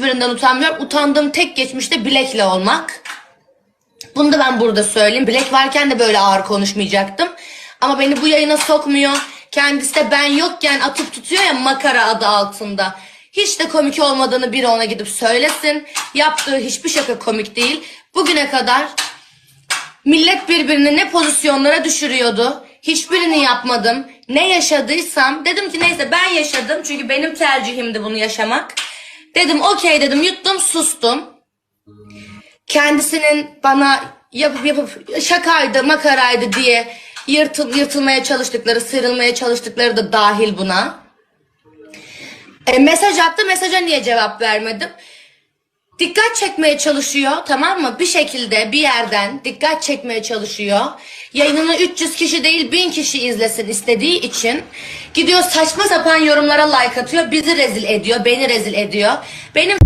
hiçbirinden utanmıyorum. Utandığım tek geçmişte bilekle olmak. Bunu da ben burada söyleyeyim. Bilek varken de böyle ağır konuşmayacaktım. Ama beni bu yayına sokmuyor. Kendisi de ben yokken atıp tutuyor ya makara adı altında. Hiç de komik olmadığını biri ona gidip söylesin. Yaptığı hiçbir şaka komik değil. Bugüne kadar millet birbirini ne pozisyonlara düşürüyordu. Hiçbirini yapmadım. Ne yaşadıysam dedim ki neyse ben yaşadım. Çünkü benim tercihimdi bunu yaşamak. Dedim okey dedim yuttum sustum kendisinin bana yapıp yapıp şakaydı makaraydı diye yırtıl, yırtılmaya çalıştıkları sıyrılmaya çalıştıkları da dahil buna. E, mesaj attı mesaja niye cevap vermedim? Dikkat çekmeye çalışıyor tamam mı? Bir şekilde bir yerden dikkat çekmeye çalışıyor. Yayınını 300 kişi değil 1000 kişi izlesin istediği için gidiyor saçma sapan yorumlara like atıyor. Bizi rezil ediyor, beni rezil ediyor. Benim